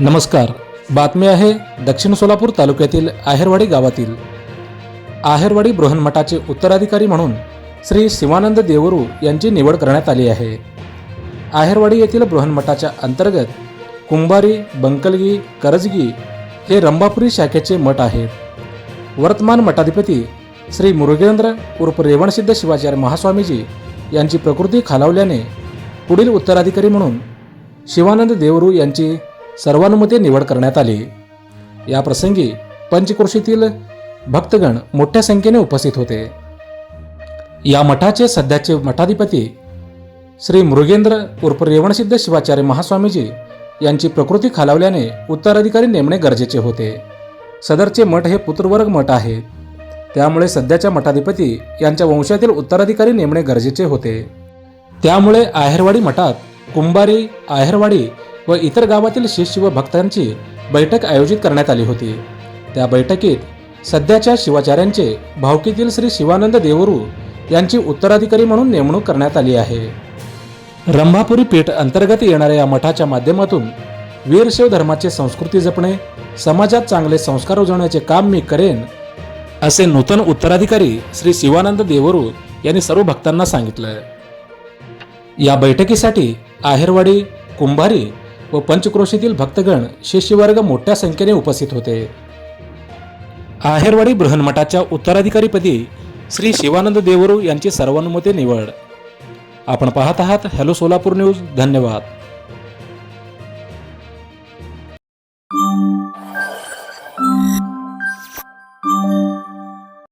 नमस्कार. बातमी आहे दक्षिण सोलापूर तालुक्यातील आहेरवाडी गावातील. आहेरवाडी बृहन्मठाचे उत्तराधिकारी म्हणून श्री शिवानंद देवरू यांची निवड करण्यात आली आहे. आहेरवाडी येथील बृहन्मठाच्या अंतर्गत कुंभारी बंकलगी करजगी हे रंभापुरी शाखेचे मठ आहेत वर्तमान मठाधिपती श्री मुरुगेंद्र उर्फ रेवणसिद्ध शिवाचार्य महास्वामीजी यांची प्रकृती खालावल्याने पुढील उत्तराधिकारी म्हणून शिवानंद देवरू यांची सर्वानुमते निवड करण्यात आली. या प्रसंगी पंचक्रोशीतील भक्तगण मोठ्या संख्येने उपस्थित होते. या मठाचे सध्याचे मठाधिपती श्री मृगेंद्र उर्फ रेवणसिद्ध शिवाचार्य महास्वामीजी यांची प्रकृती खालावल्याने उत्तराधिकारी नेमणे गरजेचे होते. सदरचे मठ हे पुत्रवर्ग मठ आहे. त्यामुळे सध्याच्या मठाधिपती यांच्या वंशातील उत्तराधिकारी नेमणे गरजेचे होते. त्यामुळे आहेरवाडी मठात कुंभारी आहेरवाडी व इतर गावातील शिष्य व भक्तांची बैठक आयोजित करण्यात आली होती. त्या बैठकीत सध्याच्या शिवाचार्यांचे भावकीतील श्री शिवानंद देवरू यांची उत्तराधिकारी म्हणून नेमणूक करण्यात आली आहे. रंभापुरी पीठ अंतर्गत येणाऱ्या या मठाच्या माध्यमातून वीरशैव धर्माची संस्कृती जपणे समाजात चांगले संस्कार उजवण्याचे काम मी करेन असे नूतन उत्तराधिकारी श्री शिवानंद देवरू यांनी सर्व भक्तांना सांगितलं या बैठकीसाठी आहेरवाडी कुंभारी व पंचक्रोशीतील भक्तगण शिष्यवर्ग मोठ्या संख्येने उपस्थित होते. आहेरवाडी बृहन्मठाच्या उत्तराधिकारीपदी श्री शिवानंद देवरू यांची सर्वानुमते निवड. आपण पाहत आहात हॅलो सोलापूर न्यूज धन्यवाद.